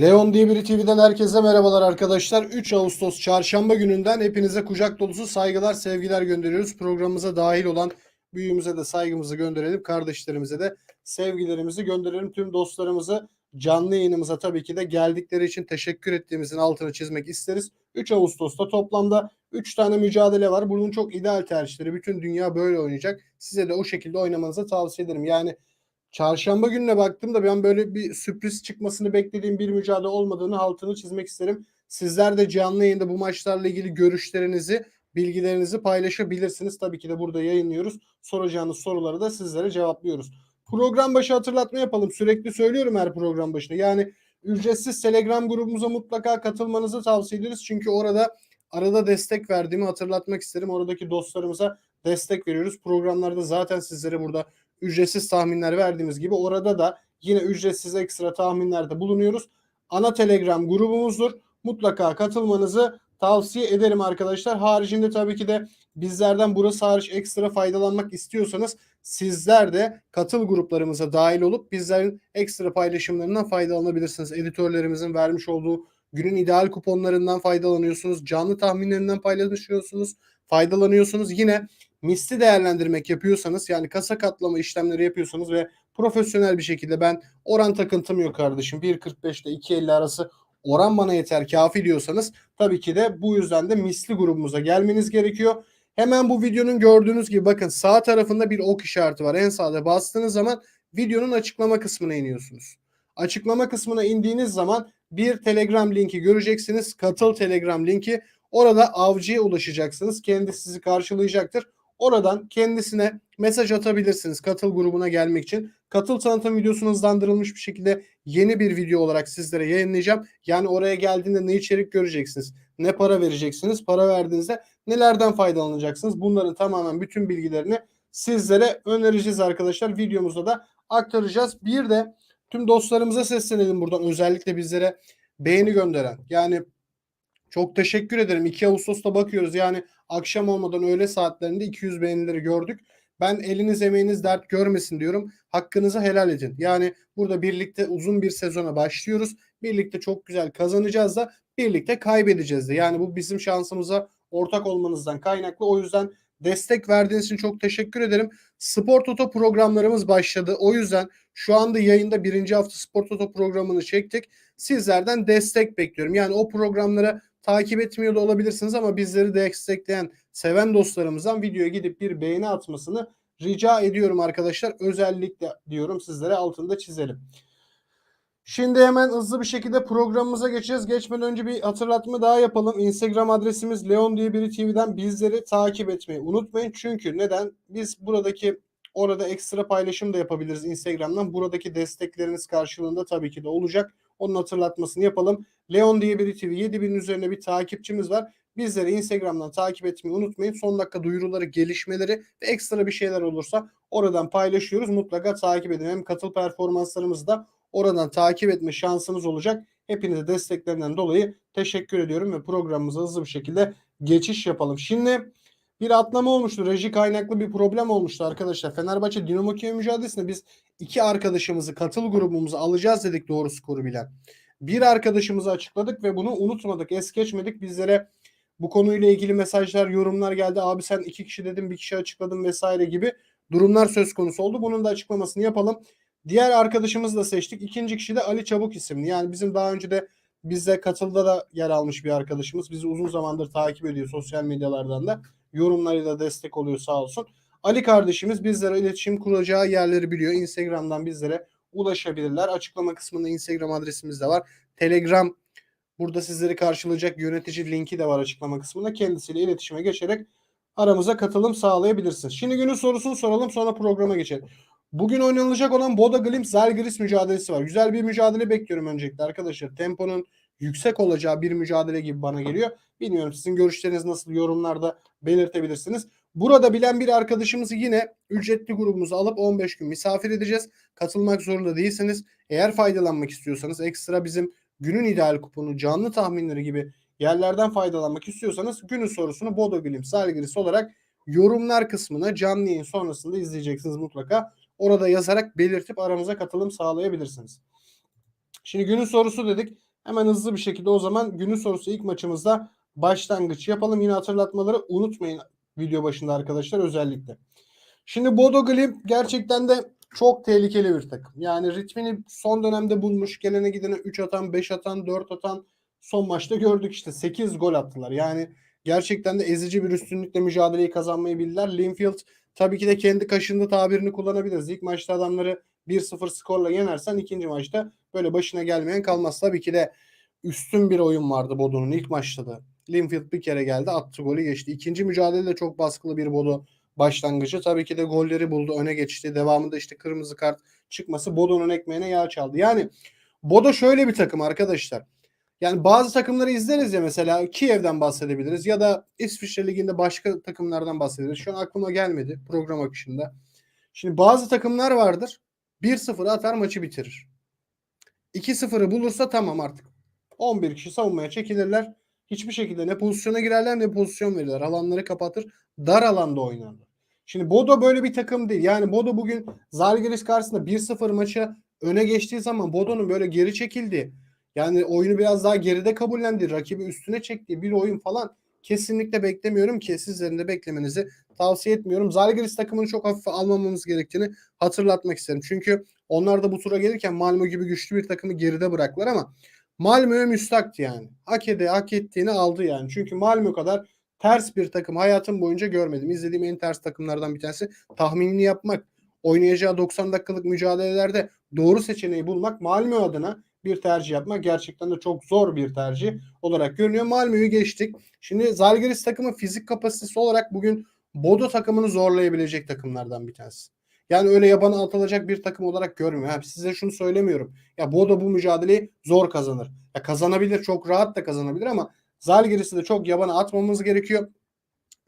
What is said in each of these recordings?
Leon diye bir TV'den herkese merhabalar arkadaşlar. 3 Ağustos çarşamba gününden hepinize kucak dolusu saygılar, sevgiler gönderiyoruz. Programımıza dahil olan büyüğümüze de saygımızı gönderelim. Kardeşlerimize de sevgilerimizi gönderelim. Tüm dostlarımızı canlı yayınımıza tabii ki de geldikleri için teşekkür ettiğimizin altını çizmek isteriz. 3 Ağustos'ta toplamda 3 tane mücadele var. Bunun çok ideal tercihleri. Bütün dünya böyle oynayacak. Size de o şekilde oynamanızı tavsiye ederim. Yani Çarşamba gününe baktığımda ben böyle bir sürpriz çıkmasını beklediğim bir mücadele olmadığını altını çizmek isterim. Sizler de canlı yayında bu maçlarla ilgili görüşlerinizi, bilgilerinizi paylaşabilirsiniz. Tabii ki de burada yayınlıyoruz. Soracağınız soruları da sizlere cevaplıyoruz. Program başı hatırlatma yapalım. Sürekli söylüyorum her program başında. Yani ücretsiz Telegram grubumuza mutlaka katılmanızı tavsiye ederiz. Çünkü orada arada destek verdiğimi hatırlatmak isterim. Oradaki dostlarımıza destek veriyoruz. Programlarda zaten sizlere burada ücretsiz tahminler verdiğimiz gibi orada da yine ücretsiz ekstra tahminlerde bulunuyoruz. Ana Telegram grubumuzdur. Mutlaka katılmanızı tavsiye ederim arkadaşlar. Haricinde tabii ki de bizlerden burası hariç ekstra faydalanmak istiyorsanız sizler de katıl gruplarımıza dahil olup bizlerin ekstra paylaşımlarından faydalanabilirsiniz. Editörlerimizin vermiş olduğu günün ideal kuponlarından faydalanıyorsunuz. Canlı tahminlerinden paylaşıyorsunuz. Faydalanıyorsunuz. Yine misli değerlendirmek yapıyorsanız yani kasa katlama işlemleri yapıyorsanız ve profesyonel bir şekilde ben oran takıntım yok kardeşim 1.45 ile 2.50 arası oran bana yeter kafi diyorsanız tabii ki de bu yüzden de misli grubumuza gelmeniz gerekiyor. Hemen bu videonun gördüğünüz gibi bakın sağ tarafında bir ok işareti var. En sağda bastığınız zaman videonun açıklama kısmına iniyorsunuz. Açıklama kısmına indiğiniz zaman bir Telegram linki göreceksiniz. Katıl Telegram linki. Orada avcıya ulaşacaksınız. Kendisi sizi karşılayacaktır. Oradan kendisine mesaj atabilirsiniz katıl grubuna gelmek için. Katıl tanıtım videosunu hızlandırılmış bir şekilde yeni bir video olarak sizlere yayınlayacağım. Yani oraya geldiğinde ne içerik göreceksiniz, ne para vereceksiniz, para verdiğinizde nelerden faydalanacaksınız. Bunların tamamen bütün bilgilerini sizlere önereceğiz arkadaşlar. Videomuzda da aktaracağız. Bir de tüm dostlarımıza seslenelim buradan özellikle bizlere beğeni gönderen. Yani çok teşekkür ederim. 2 Ağustos'ta bakıyoruz. Yani akşam olmadan öğle saatlerinde 200 beğenileri gördük. Ben eliniz emeğiniz dert görmesin diyorum. Hakkınızı helal edin. Yani burada birlikte uzun bir sezona başlıyoruz. Birlikte çok güzel kazanacağız da birlikte kaybedeceğiz de. Yani bu bizim şansımıza ortak olmanızdan kaynaklı. O yüzden destek verdiğiniz için çok teşekkür ederim. Spor Toto programlarımız başladı. O yüzden şu anda yayında birinci hafta Spor Toto programını çektik. Sizlerden destek bekliyorum. Yani o programlara takip etmiyor da olabilirsiniz ama bizleri destekleyen, seven dostlarımızdan videoya gidip bir beğeni atmasını rica ediyorum arkadaşlar. Özellikle diyorum sizlere altında çizelim. Şimdi hemen hızlı bir şekilde programımıza geçeceğiz. Geçmeden önce bir hatırlatma daha yapalım. Instagram adresimiz Leon diye biri TV'den bizleri takip etmeyi unutmayın. Çünkü neden? Biz buradaki orada ekstra paylaşım da yapabiliriz Instagram'dan. Buradaki destekleriniz karşılığında tabii ki de olacak. Onun hatırlatmasını yapalım. Leon diye bir TV 7000 üzerine bir takipçimiz var. Bizleri Instagram'dan takip etmeyi unutmayın. Son dakika duyuruları, gelişmeleri ve ekstra bir şeyler olursa oradan paylaşıyoruz. Mutlaka takip edin. Hem katıl performanslarımızı da oradan takip etme şansınız olacak. Hepinize desteklerinden dolayı teşekkür ediyorum ve programımıza hızlı bir şekilde geçiş yapalım. Şimdi bir atlama olmuştu. Reji kaynaklı bir problem olmuştu arkadaşlar. Fenerbahçe Dinamo Kiev mücadelesinde biz iki arkadaşımızı katıl grubumuza alacağız dedik doğru skoru bilen. Bir arkadaşımızı açıkladık ve bunu unutmadık. Es geçmedik. Bizlere bu konuyla ilgili mesajlar, yorumlar geldi. Abi sen iki kişi dedim, bir kişi açıkladın vesaire gibi durumlar söz konusu oldu. Bunun da açıklamasını yapalım. Diğer arkadaşımızı da seçtik. İkinci kişi de Ali Çabuk isimli. Yani bizim daha önce de bizde katılda da yer almış bir arkadaşımız. Bizi uzun zamandır takip ediyor sosyal medyalardan da. Yorumlarıyla destek oluyor sağ olsun. Ali kardeşimiz bizlere iletişim kuracağı yerleri biliyor. Instagram'dan bizlere ulaşabilirler. Açıklama kısmında Instagram adresimiz de var. Telegram burada sizleri karşılayacak yönetici linki de var açıklama kısmında. Kendisiyle iletişime geçerek aramıza katılım sağlayabilirsiniz. Şimdi günün sorusunu soralım sonra programa geçelim. Bugün oynanılacak olan Boda Glimt Zalgiris mücadelesi var. Güzel bir mücadele bekliyorum öncelikle arkadaşlar. Temponun yüksek olacağı bir mücadele gibi bana geliyor. Bilmiyorum sizin görüşleriniz nasıl yorumlarda belirtebilirsiniz. Burada bilen bir arkadaşımızı yine ücretli grubumuza alıp 15 gün misafir edeceğiz. Katılmak zorunda değilsiniz. Eğer faydalanmak istiyorsanız ekstra bizim günün ideal kuponu, canlı tahminleri gibi yerlerden faydalanmak istiyorsanız günün sorusunu Bodo Glimt Zalgiris olarak yorumlar kısmına canlı yayın sonrasında izleyeceksiniz mutlaka. Orada yazarak belirtip aramıza katılım sağlayabilirsiniz. Şimdi günün sorusu dedik. Hemen hızlı bir şekilde o zaman günün sorusu ilk maçımızda başlangıç yapalım. Yine hatırlatmaları unutmayın video başında arkadaşlar özellikle. Şimdi Bodo Glimt gerçekten de çok tehlikeli bir takım. Yani ritmini son dönemde bulmuş. Gelene gidene 3 atan, 5 atan, 4 atan son maçta gördük işte 8 gol attılar. Yani gerçekten de ezici bir üstünlükle mücadeleyi kazanmayı bildiler. Linfield tabii ki de kendi kaşındı tabirini kullanabiliriz. İlk maçta adamları 1-0 skorla yenersen ikinci maçta böyle başına gelmeyen kalmaz. Tabii ki de üstün bir oyun vardı Bodo'nun ilk maçta da. Linfield bir kere geldi attı golü geçti. İkinci mücadelede çok baskılı bir Bodo başlangıcı. Tabii ki de golleri buldu öne geçti. Devamında işte kırmızı kart çıkması Bodo'nun ekmeğine yağ çaldı. Yani Bodo şöyle bir takım arkadaşlar. Yani bazı takımları izleriz ya mesela Kiev'den bahsedebiliriz ya da İsviçre Ligi'nde başka takımlardan bahsederiz. Şu an aklıma gelmedi program akışında. Şimdi bazı takımlar vardır. 1-0 atar maçı bitirir. 2-0'ı bulursa tamam artık. 11 kişi savunmaya çekilirler. Hiçbir şekilde ne pozisyona girerler ne pozisyon verirler. Alanları kapatır. Dar alanda oynarlar. Şimdi Bodo böyle bir takım değil. Yani Bodo bugün Zalgiris karşısında 1-0 maçı öne geçtiği zaman Bodo'nun böyle geri çekildiği yani oyunu biraz daha geride kabullendi. Rakibi üstüne çektiği bir oyun falan kesinlikle beklemiyorum ki sizlerin de beklemenizi tavsiye etmiyorum. Zalgiris takımını çok hafife almamamız gerektiğini hatırlatmak isterim. Çünkü onlar da bu tura gelirken Malmö gibi güçlü bir takımı geride bıraktılar ama Malmö'ye müstaktı yani. Hak ede, hak ettiğini aldı yani. Çünkü Malmö kadar ters bir takım hayatım boyunca görmedim. İzlediğim en ters takımlardan bir tanesi. Tahminini yapmak, oynayacağı 90 dakikalık mücadelelerde doğru seçeneği bulmak Malmö adına bir tercih yapmak gerçekten de çok zor bir tercih olarak görünüyor. Malmö'yü geçtik. Şimdi Zalgiris takımı fizik kapasitesi olarak bugün Bodo takımını zorlayabilecek takımlardan bir tanesi. Yani öyle yabana atılacak bir takım olarak görmüyor. Yani size şunu söylemiyorum. Ya Bodo bu mücadeleyi zor kazanır. Ya kazanabilir, çok rahat da kazanabilir ama Zalgiris'i de çok yabana atmamız gerekiyor.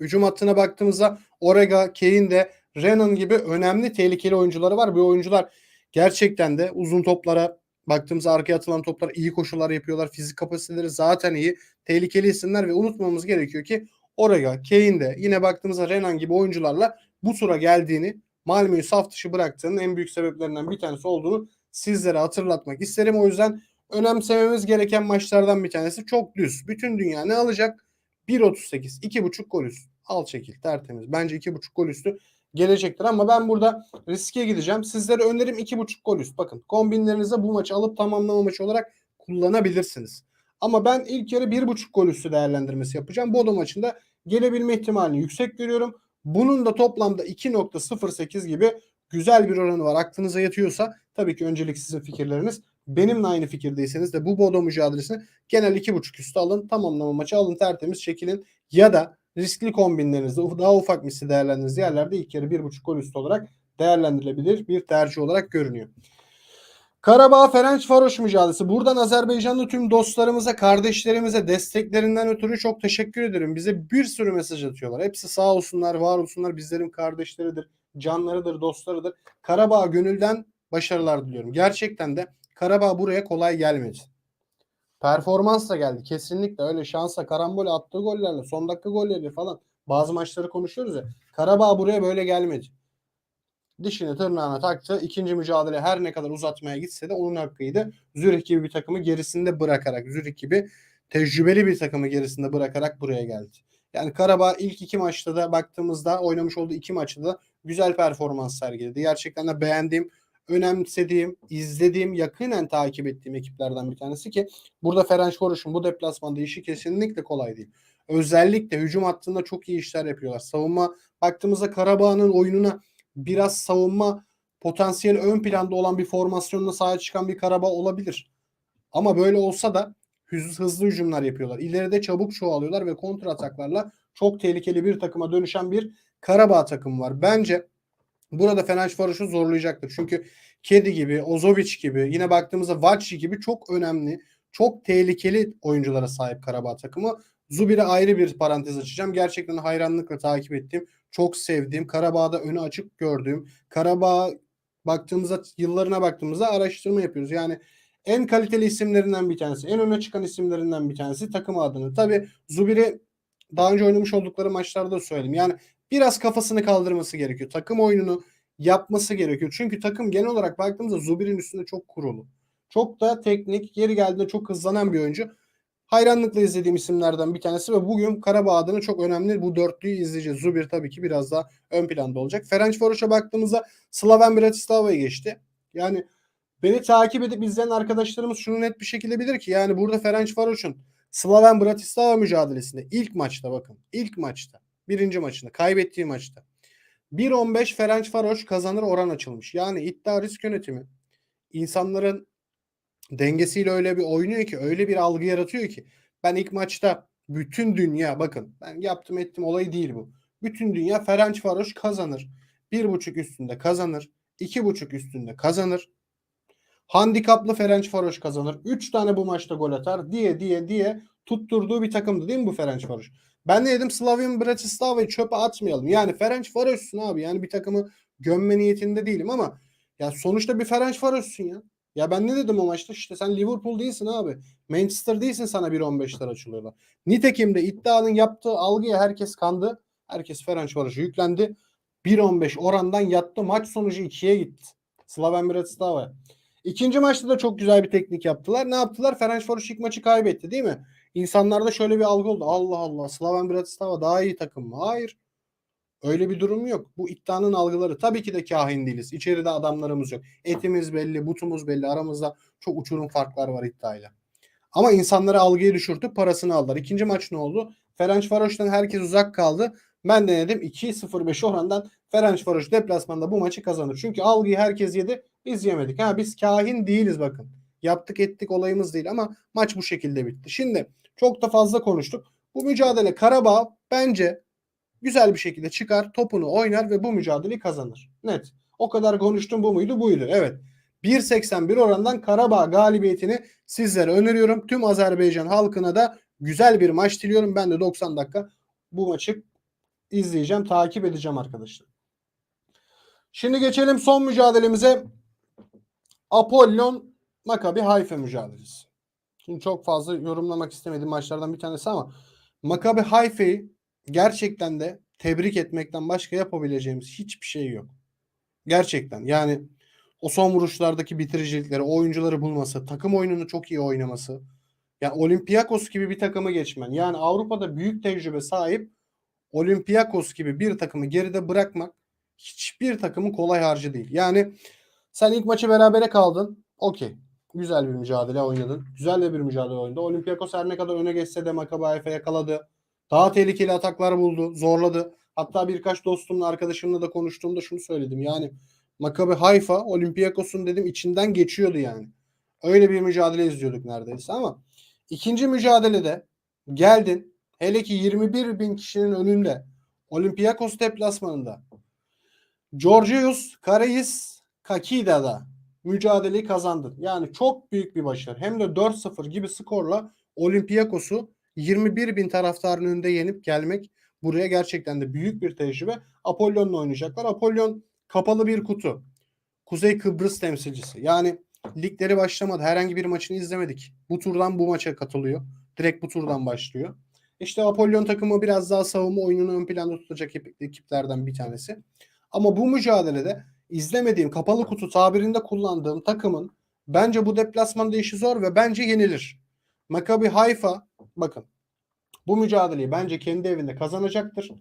Hücum hattına baktığımızda Orega, Kane de Renan gibi önemli tehlikeli oyuncuları var. Bu oyuncular gerçekten de uzun toplara baktığımızda arkaya atılan toplar iyi koşular yapıyorlar. Fizik kapasiteleri zaten iyi. Tehlikeli isimler ve unutmamamız gerekiyor ki Orega, Kane de yine baktığımızda Renan gibi oyuncularla bu tura geldiğini Malmö'yü saf dışı bıraktığının en büyük sebeplerinden bir tanesi olduğunu sizlere hatırlatmak isterim. O yüzden önemsememiz gereken maçlardan bir tanesi çok düz. Bütün dünya ne alacak? 1.38, 2.5 gol üstü. Al çekil tertemiz. Bence 2.5 gol üstü gelecektir ama ben burada riske gideceğim. Sizlere önerim 2.5 gol üst. Bakın kombinlerinizde bu maçı alıp tamamlama maçı olarak kullanabilirsiniz. Ama ben ilk yarı 1.5 gol üstü değerlendirmesi yapacağım. Bodo maçında gelebilme ihtimalini yüksek görüyorum. Bunun da toplamda 2.08 gibi güzel bir oranı var. Aklınıza yatıyorsa tabii ki öncelik sizin fikirleriniz. Benimle aynı fikirdeyseniz de bu Bodo mücadelesini genel 2.5 üstü alın. Tamamlama maçı alın tertemiz çekilin. Ya da riskli kombinlerinizde daha ufak misli değerlendirdiğiniz yerlerde ilk yarı 1.5 gol üstü olarak değerlendirilebilir bir tercih olarak görünüyor. Karabağ Ferenc Varoş mücadelesi. Buradan Azerbaycanlı tüm dostlarımıza, kardeşlerimize desteklerinden ötürü çok teşekkür ederim. Bize bir sürü mesaj atıyorlar. Hepsi sağ olsunlar, var olsunlar. Bizlerin kardeşleridir, canlarıdır, dostlarıdır. Karabağ gönülden başarılar diliyorum. Gerçekten de Karabağ buraya kolay gelmedi. Performansla geldi. Kesinlikle öyle şansa, karambol attığı gollerle, son dakika golleri falan. Bazı maçları konuşuyoruz ya. Karabağ buraya böyle gelmedi dişini tırnağına taktı. İkinci mücadele her ne kadar uzatmaya gitse de onun hakkıydı. Zürih gibi bir takımı gerisinde bırakarak, Zürih gibi tecrübeli bir takımı gerisinde bırakarak buraya geldi. Yani Karabağ ilk iki maçta da baktığımızda oynamış olduğu iki maçta da güzel performans sergiledi. Gerçekten de beğendiğim, önemsediğim, izlediğim, yakinen takip ettiğim ekiplerden bir tanesi ki burada Ferencvaros'un bu deplasmanda işi kesinlikle kolay değil. Özellikle hücum hattında çok iyi işler yapıyorlar. Savunma baktığımızda Karabağ'ın oyununa biraz savunma potansiyeli ön planda olan bir formasyonla sahaya çıkan bir Karabağ olabilir. Ama böyle olsa da hızlı, hızlı hücumlar yapıyorlar. İleride çabuk çoğalıyorlar ve kontra ataklarla çok tehlikeli bir takıma dönüşen bir Karabağ takımı var. Bence burada Fenerbahçe zorlayacaktır. Çünkü Kedi gibi, Ozovic gibi, yine baktığımızda Vaci gibi çok önemli, çok tehlikeli oyunculara sahip Karabağ takımı. Zubir'e ayrı bir parantez açacağım. Gerçekten hayranlıkla takip ettiğim, çok sevdiğim, Karabağ'da önü açık gördüğüm, Karabağ baktığımızda yıllarına baktığımızda araştırma yapıyoruz. Yani en kaliteli isimlerinden bir tanesi, en öne çıkan isimlerinden bir tanesi takım adını. Tabi Zubir'i daha önce oynamış oldukları maçlarda söyledim. Yani biraz kafasını kaldırması gerekiyor. Takım oyununu yapması gerekiyor. Çünkü takım genel olarak baktığımızda Zubir'in üstünde çok kurulu. Çok da teknik, yeri geldiğinde çok hızlanan bir oyuncu. Hayranlıkla izlediğim isimlerden bir tanesi ve bugün Karabağ adına çok önemli bu dörtlüyü izleyeceğiz. Zubir tabii ki biraz daha ön planda olacak. Ferencvaros'a baktığımızda Slaven Bratislava'yı geçti. Yani beni takip edip izleyen arkadaşlarımız şunu net bir şekilde bilir ki yani burada Ferencvaros'un Slaven Bratislava mücadelesinde ilk maçta bakın ilk maçta birinci maçında kaybettiği maçta 1.15 Ferencvaros kazanır oran açılmış. Yani iddia risk yönetimi insanların dengesiyle öyle bir oynuyor ki öyle bir algı yaratıyor ki ben ilk maçta bütün dünya bakın ben yaptım ettim olayı değil bu. Bütün dünya Ferencvaros kazanır. Bir buçuk üstünde kazanır. iki buçuk üstünde kazanır. Handikaplı Ferencvaros kazanır. 3 tane bu maçta gol atar diye diye diye tutturduğu bir takımdı değil mi bu Ferencvaros? Ben de dedim Slavia Bratislava'yı çöpe atmayalım. Yani Ferencvaros'sun abi. Yani bir takımı gömme niyetinde değilim ama ya sonuçta bir Ferencvaros'sun ya. Ya ben ne dedim o maçta? İşte sen Liverpool değilsin abi. Manchester değilsin sana 1.15'ler açılıyorlar. Nitekim de iddianın yaptığı algıya herkes kandı. Herkes Ferencvaros'a yüklendi. 1.15 orandan yattı. Maç sonucu 2'ye gitti. Slaven Bratislava. İkinci maçta da çok güzel bir teknik yaptılar. Ne yaptılar? Ferencvaros ilk maçı kaybetti değil mi? İnsanlarda şöyle bir algı oldu. Allah Allah Slaven Bratislava daha iyi takım mı? Hayır. Öyle bir durum yok. Bu iddianın algıları. Tabii ki de kahin değiliz. İçeride adamlarımız yok. Etimiz belli, butumuz belli. Aramızda çok uçurum farklar var iddiayla. Ama insanları algıyı düşürtüp parasını aldılar. İkinci maç ne oldu? Ferencvaros'tan herkes uzak kaldı. Ben denedim 2-0-5 orandan Ferencvaros deplasmanda bu maçı kazanır. Çünkü algıyı herkes yedi. Biz yemedik. Ha biz kahin değiliz bakın. Yaptık ettik olayımız değil ama maç bu şekilde bitti. Şimdi çok da fazla konuştuk. Bu mücadele Karabağ bence güzel bir şekilde çıkar, topunu oynar ve bu mücadeleyi kazanır. Net. O kadar konuştum bu muydu? Buydu. Evet. 1.81 orandan Karabağ galibiyetini sizlere öneriyorum. Tüm Azerbaycan halkına da güzel bir maç diliyorum. Ben de 90 dakika bu maçı izleyeceğim, takip edeceğim arkadaşlar. Şimdi geçelim son mücadelemize. Apollon Maccabi Haifa mücadelesi. Şimdi çok fazla yorumlamak istemediğim maçlardan bir tanesi ama Maccabi Haifa'yı gerçekten de tebrik etmekten başka yapabileceğimiz hiçbir şey yok. Gerçekten yani o son vuruşlardaki bitiricilikleri, oyuncuları bulması, takım oyununu çok iyi oynaması. Yani Olympiakos gibi bir takımı geçmen. Yani Avrupa'da büyük tecrübe sahip Olympiakos gibi bir takımı geride bırakmak hiçbir takımın kolay harcı değil. Yani sen ilk maçı berabere kaldın. Okey. Güzel bir mücadele oynadın. Güzel de bir mücadele oynadı. Olympiakos her ne kadar öne geçse de Haifa yakaladı. Daha tehlikeli ataklar buldu. Zorladı. Hatta birkaç dostumla arkadaşımla da konuştuğumda şunu söyledim. Yani Maccabi Haifa Olympiakos'un dedim içinden geçiyordu yani. Öyle bir mücadele izliyorduk neredeyse ama ikinci mücadelede geldin hele ki 21 bin kişinin önünde Olympiakos deplasmanında Georgios Kareis Kakida'da mücadeleyi kazandın. Yani çok büyük bir başarı. Hem de 4-0 gibi skorla Olympiakos'u 21 bin taraftarın önünde yenip gelmek buraya gerçekten de büyük bir tecrübe. Apollon'la oynayacaklar. Apollon kapalı bir kutu. Kuzey Kıbrıs temsilcisi. Yani ligleri başlamadı. Herhangi bir maçını izlemedik. Bu turdan bu maça katılıyor. Direkt bu turdan başlıyor. İşte Apollon takımı biraz daha savunma oyununu ön planda tutacak ekiplerden bir tanesi. Ama bu mücadelede izlemediğim kapalı kutu tabirinde kullandığım takımın bence bu deplasmanda işi zor ve bence yenilir. Maccabi Haifa bakın bu mücadeleyi bence kendi evinde kazanacaktır.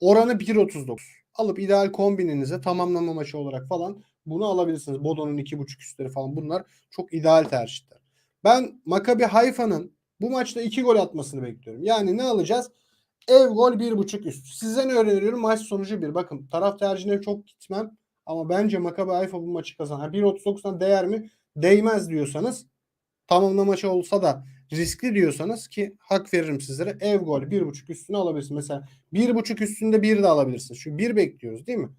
Oranı 1.39. Alıp ideal kombininize tamamlama maçı olarak falan bunu alabilirsiniz. Bodo'nun 2.5 üstleri falan bunlar çok ideal tercihler. Ben Maccabi Haifa'nın bu maçta 2 gol atmasını bekliyorum. Yani ne alacağız? Ev gol 1.5 üst. Sizden öğreniyorum maç sonucu 1. Bakın taraf tercihine çok gitmem. Ama bence Maccabi Haifa bu maçı kazanır. 1.39'dan değer mi? Değmez diyorsanız tamamlama maçı olsa da riskli diyorsanız ki hak veririm sizlere ev gol 1.5 üstüne alabilirsiniz. Mesela 1.5 üstünde 1 de alabilirsiniz. Çünkü 1 bekliyoruz değil mi?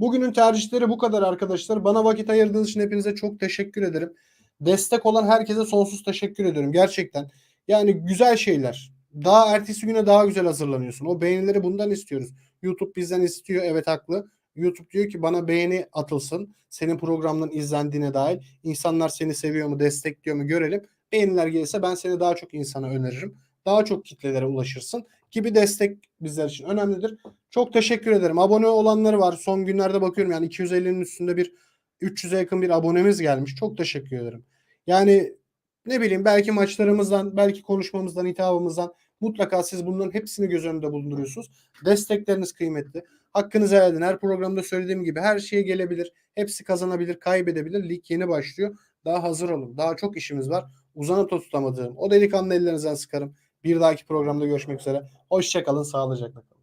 Bugünün tercihleri bu kadar arkadaşlar. Bana vakit ayırdığınız için hepinize çok teşekkür ederim. Destek olan herkese sonsuz teşekkür ediyorum gerçekten. Yani güzel şeyler. Daha ertesi güne daha güzel hazırlanıyorsun. O beğenileri bundan istiyoruz. YouTube bizden istiyor. Evet haklı. YouTube diyor ki bana beğeni atılsın. Senin programların izlendiğine dair. İnsanlar seni seviyor mu, destekliyor mu görelim. Beğeniler gelirse ben seni daha çok insana öneririm. Daha çok kitlelere ulaşırsın gibi destek bizler için önemlidir. Çok teşekkür ederim. Abone olanları var. Son günlerde bakıyorum yani 250'nin üstünde bir 300'e yakın bir abonemiz gelmiş. Çok teşekkür ederim. Yani ne bileyim belki maçlarımızdan, belki konuşmamızdan, hitabımızdan mutlaka siz bunların hepsini göz önünde bulunduruyorsunuz. Destekleriniz kıymetli. Hakkınızı helal edin. Her programda söylediğim gibi her şeye gelebilir. Hepsi kazanabilir, kaybedebilir. Lig yeni başlıyor. Daha hazır olun. Daha çok işimiz var. Uzanıp da tutamadığım. O delikanlı ellerinizden sıkarım. Bir dahaki programda görüşmek üzere. Hoşçakalın, sağlıcakla kalın.